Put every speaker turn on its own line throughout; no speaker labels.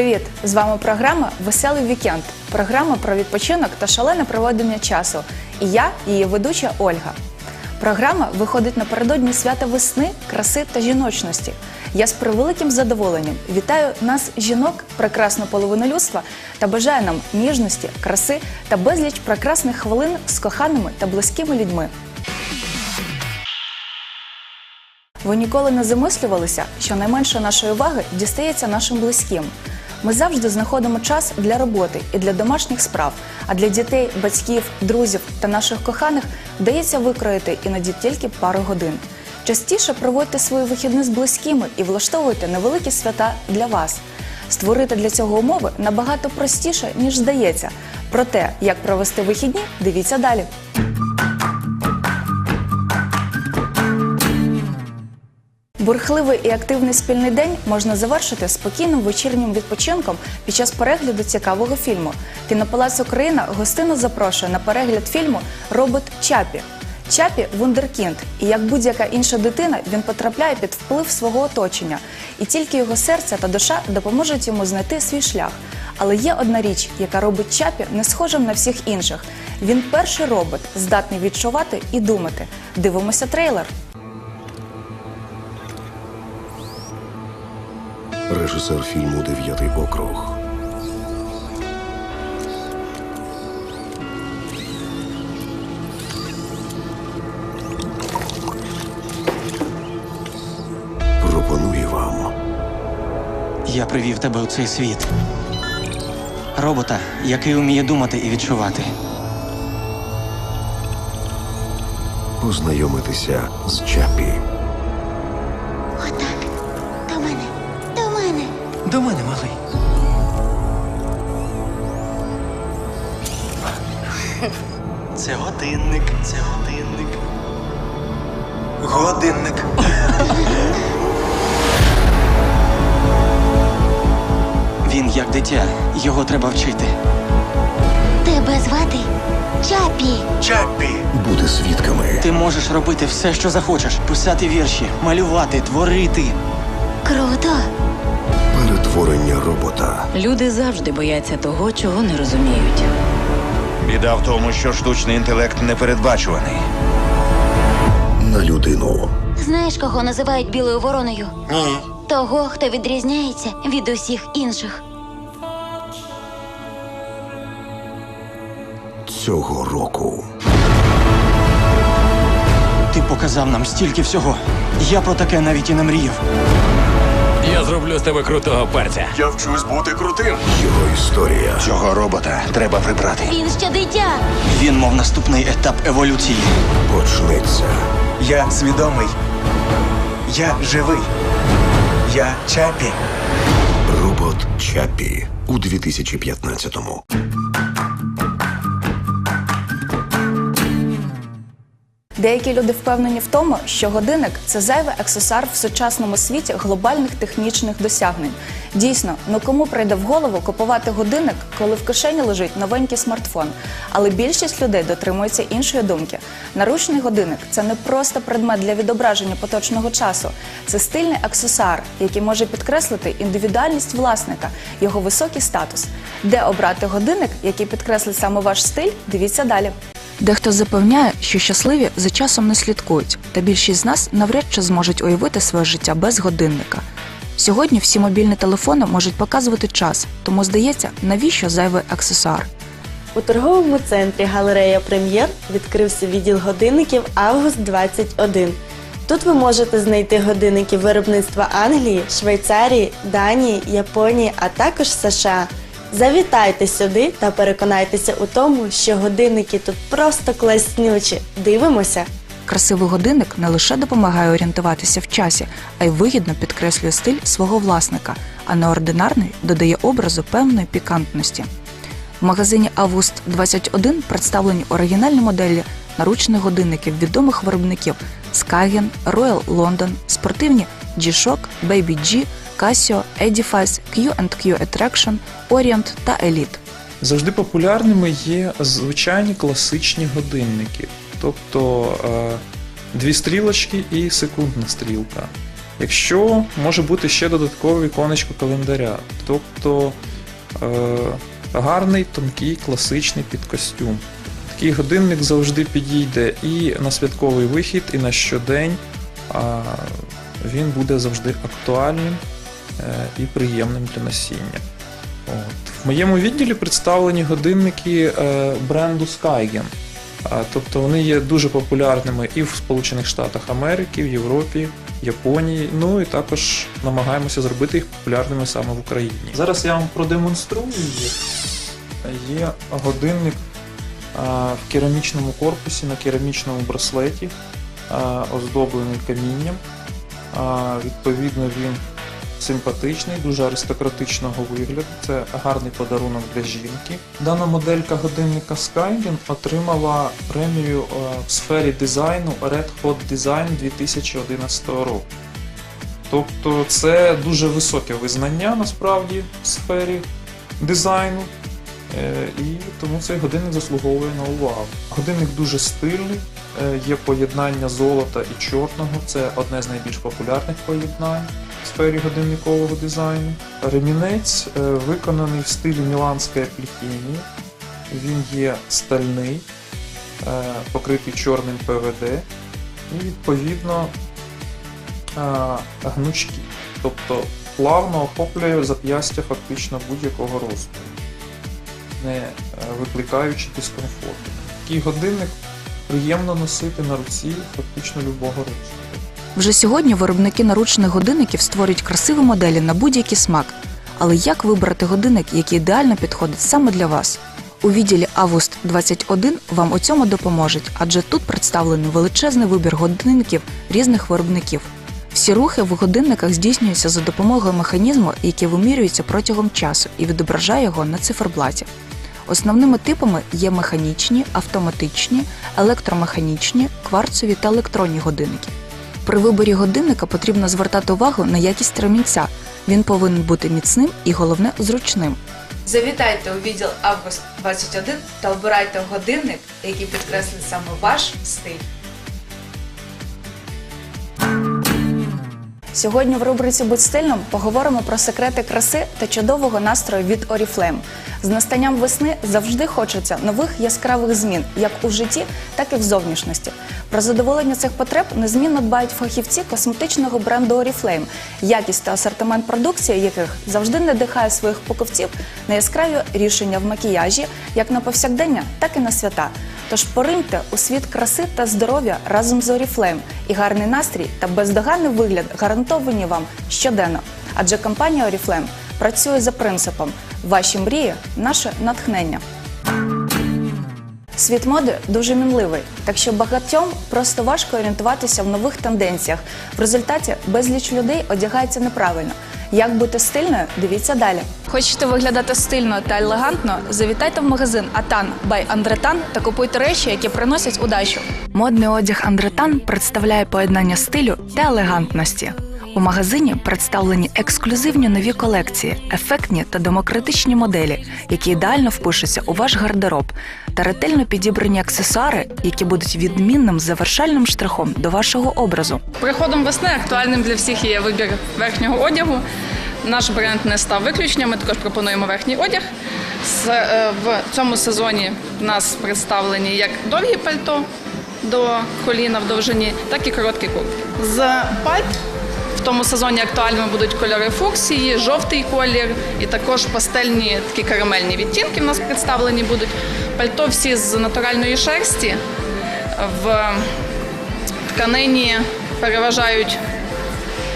Привіт! З вами програма Веселий вікенд. Програма про відпочинок та шалене проведення часу. І я, її ведуча Ольга. Програма виходить напередодні свята весни, краси та жіночності. Я з превеликим задоволенням вітаю нас, жінок, прекрасну половину людства, та бажаю нам ніжності, краси та безліч прекрасних хвилин з коханими та близькими людьми. Ви ніколи не замислювалися, що найменше нашої уваги дістається нашим близьким. Ми завжди знаходимо час для роботи і для домашніх справ, а для дітей, батьків, друзів та наших коханих вдається викроїти іноді тільки пару годин. Частіше проводьте свої вихідні з близькими і влаштовуйте невеликі свята для вас. Створити для цього умови набагато простіше, ніж здається. Про те, як провести вихідні, дивіться далі. Бурхливий і активний спільний день можна завершити спокійним вечірнім відпочинком під час перегляду цікавого фільму. Кінопалац Україна гостинно запрошує на перегляд фільму Робот Чапі. Чапі вундеркінд, і як будь-яка інша дитина, він потрапляє під вплив свого оточення, і тільки його серце та душа допоможуть йому знайти свій шлях. Але є одна річ, яка робить Чапі не схожим на всіх інших. Він перший робот, здатний відчувати і думати. Дивимося трейлер.
Режисер фільму Дев'ятий округ. Пропонує вам
Я привів тебе у цей світ. Робота, який вміє думати і відчувати.
познайомитися з Чапі.
До мене,
малий. Це годинник, це годинник. Годинник. Він як дитя, його треба вчити.
Тебе звати Чапі.
Чаппі!
Буде свідками
Ти можеш робити все, що захочеш: писати вірші, малювати, творити.
Круто.
Перетворення робота
Люди завжди бояться того, чого не розуміють.
Біда в тому, що штучний інтелект непередбачуваний.
на людину.
Знаєш, кого називають білою вороною?
Ні.
Того, хто відрізняється від усіх інших.
Цього року
Ти показав нам стільки всього. Я про таке навіть і не мріяв.
Я зроблю з тебе крутого парця.
його історія
Цього робота треба прибрати.
Він ще дитя.
Він мов наступний етап еволюції.
почнеться
Я свідомий. Я живий. Я Чапі.
робот Чапі у 2015-му.
Деякі люди впевнені в тому, що годинник це зайвий аксесуар в сучасному світі глобальних технічних досягнень. Дійсно, ну кому прийде в голову купувати годинник, коли в кишені лежить новенький смартфон. Але більшість людей дотримується іншої думки. Наручний годинник це не просто предмет для відображення поточного часу, це стильний аксесуар, який може підкреслити індивідуальність власника, його високий статус. Де обрати годинник, який підкреслить саме ваш стиль, дивіться далі. Дехто запевняє, що щасливі за часом не слідкують, та більшість з нас навряд чи зможуть уявити своє життя без годинника. Сьогодні всі мобільні телефони можуть показувати час, тому здається, навіщо зайвий аксесуар?
У торговому центрі Галерея Прем'єр відкрився відділ годинників Август 21. Тут ви можете знайти годинники виробництва Англії, Швейцарії, Данії, Японії, а також США. Завітайте сюди та переконайтеся у тому, що годинники тут просто класнючі. Дивимося!
Красивий годинник не лише допомагає орієнтуватися в часі, а й вигідно підкреслює стиль свого власника, а неординарний додає образу певної пікантності. В магазині Август 21 представлені оригінальні моделі наручних годинників відомих виробників Skagen, Royal London, спортивні G-Shock, Baby G, Casio, Edifice, Q&Q Attraction, Orient та Elite.
Завжди популярними є звичайні класичні годинники, тобто е, дві стрілочки і секундна стрілка. Якщо може бути ще додаткове віконечко календаря, тобто е, гарний, тонкий, класичний під костюм. Такий годинник завжди підійде і на святковий вихід, і на щодень. Він буде завжди актуальним і приємним для носіння. От. В моєму відділі представлені годинники е, бренду Skygen. Тобто вони є дуже популярними і в Сполучених Штатах Америки, в Європі, Японії. Ну і також намагаємося зробити їх популярними саме в Україні. Зараз я вам продемонструю. Є годинник в керамічному корпусі на керамічному браслеті, оздоблений камінням. Відповідно, він симпатичний, дуже аристократичного вигляду. Це гарний подарунок для жінки. Дана моделька годинника Skyline отримала премію е, в сфері дизайну Red Hot Design 2011 року. Тобто це дуже високе визнання насправді в сфері дизайну. Е, І тому цей годинник заслуговує на увагу. Годинник дуже стильний, е, є поєднання золота і чорного. Це одне з найбільш популярних поєднань в сфері годинникового дизайну. Ремінець е, виконаний в стилі міланське плетіння. Він є стальний, покритий чорним ПВД і відповідно гнучкий. Тобто плавно охоплює зап'ястя фактично будь-якого розміру не е, викликаючи дискомфорту. Такий годинник приємно носити на руці фактично любого розміру.
Вже сьогодні виробники наручних годинників створюють красиві моделі на будь-який смак. Але як вибрати годинник, який ідеально підходить саме для вас? У відділі Август 21 вам у цьому допоможуть, адже тут представлений величезний вибір годинників різних виробників. Всі рухи в годинниках здійснюються за допомогою механізму, який вимірюється протягом часу і відображає його на циферблаті. Основними типами є механічні, автоматичні, електромеханічні, кварцові та електронні годинники. При виборі годинника потрібно звертати увагу на якість ремінця. Він повинен бути міцним і головне зручним. Завітайте у відділ Август 21 та обирайте годинник, який підкреслить саме ваш стиль. Сьогодні в рубриці Будь стильним поговоримо про секрети краси та чудового настрою від Oriflame. З настанням весни завжди хочеться нових яскравих змін, як у житті, так і в зовнішності. Про задоволення цих потреб незмінно дбають фахівці косметичного бренду Oriflame, якість та асортимент продукції яких завжди надихає своїх покупців на яскраві рішення в макіяжі, як на повсякдення, так і на свята. Тож пориньте у світ краси та здоров'я разом з Oriflame, і гарний настрій та бездоганний вигляд гарантовані вам щоденно. Адже компанія Oriflame працює за принципом Ваші мрії наше натхнення. Світ моди дуже мінливий, так що багатьом просто важко орієнтуватися в нових тенденціях. В результаті безліч людей одягається неправильно. Як бути стильною? Дивіться далі. Хочете виглядати стильно та елегантно? Завітайте в магазин Атан бай Андретан та купуйте речі, які приносять удачу. Модний одяг Андретан представляє поєднання стилю та елегантності. У магазині представлені ексклюзивні нові колекції, ефектні та демократичні моделі, які ідеально впишуться у ваш гардероб, та ретельно підібрані аксесуари, які будуть відмінним завершальним штрихом до вашого образу.
Приходом весни актуальним для всіх є вибір верхнього одягу. Наш бренд не став виключенням. Ми також пропонуємо верхній одяг. Е, в цьому сезоні в нас представлені як довгі пальто до коліна в довжині, так і короткі куртки. З пальт тому сезоні актуальними будуть кольори фуксії, жовтий колір і також пастельні такі карамельні відтінки в нас представлені будуть. Пальто всі з натуральної шерсті. В тканині переважають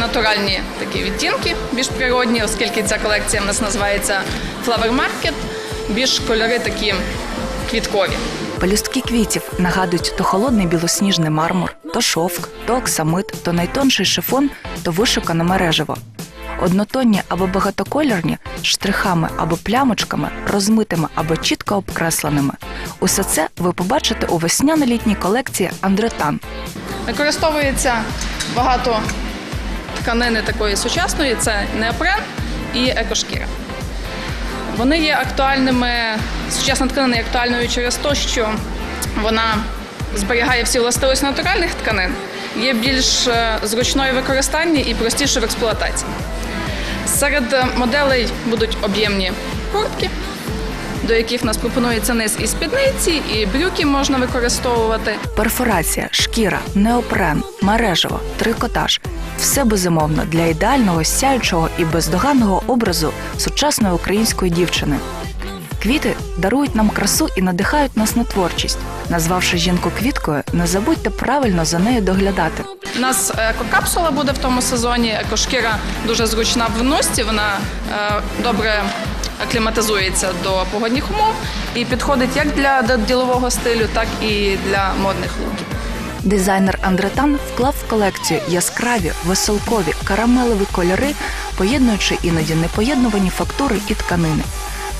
натуральні такі відтінки, більш природні, оскільки ця колекція в нас називається Flower Market, більш кольори такі квіткові.
Пелюстки квітів нагадують то холодний білосніжний мармур, то шовк, то оксамит, то найтонший шифон, то вишукане мережево. Однотонні або багатокольорні штрихами або плямочками, розмитими або чітко обкресленими. Усе це ви побачите у весняно-літній колекції Андретан.
Використовується багато тканини такої сучасної, це неопрен і екошкіра. Вони є актуальними, сучасна тканина є актуальною через те, що вона зберігає всі властивості натуральних тканин, є більш е, зручною в використанні і простішою в експлуатації. Серед моделей будуть об'ємні куртки, до яких нас пропонується низ і спідниці, і брюки можна використовувати.
Перфорація, шкіра, неопрен, мережево, трикотаж все безумовно для ідеального, сяючого і бездоганного образу сучасної української дівчини. Квіти дарують нам красу і надихають нас на творчість. Назвавши жінку квіткою, не забудьте правильно за нею доглядати.
У нас екокапсула буде в тому сезоні. Екошкіра дуже зручна в носці, вона е, добре акліматизується до погодних умов і підходить як для ділового стилю, так і для модних луків.
Дизайнер Андретан вклав в колекцію яскраві, веселкові, карамелеві кольори, поєднуючи іноді непоєднувані фактури і тканини,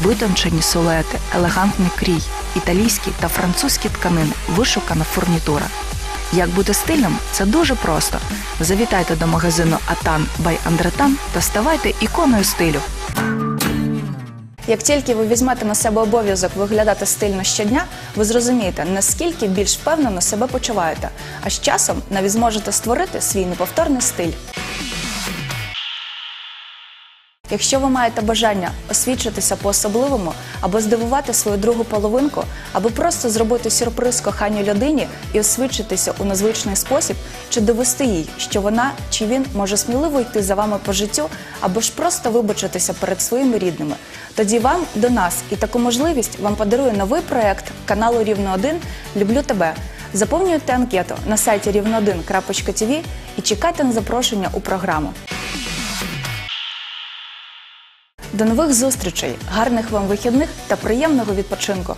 витончені силуети, елегантний крій, італійські та французькі тканини, вишукана фурнітура. Як бути стильним, це дуже просто. Завітайте до магазину Атан by Андретан та ставайте іконою стилю. Як тільки ви візьмете на себе обов'язок виглядати стильно щодня, ви зрозумієте, наскільки більш впевнено себе почуваєте, а з часом навіть зможете створити свій неповторний стиль. Якщо ви маєте бажання освічитися по-особливому, або здивувати свою другу половинку, або просто зробити сюрприз коханій людині і освічитися у незвичний спосіб, чи довести їй, що вона чи він може сміливо йти за вами по життю, або ж просто вибачитися перед своїми рідними, тоді вам до нас і таку можливість вам подарує новий проект каналу Рівно 1 Люблю тебе. Заповнюйте анкету на сайті рівно1.tv і чекайте на запрошення у програму. До нових зустрічей, гарних вам вихідних та приємного відпочинку!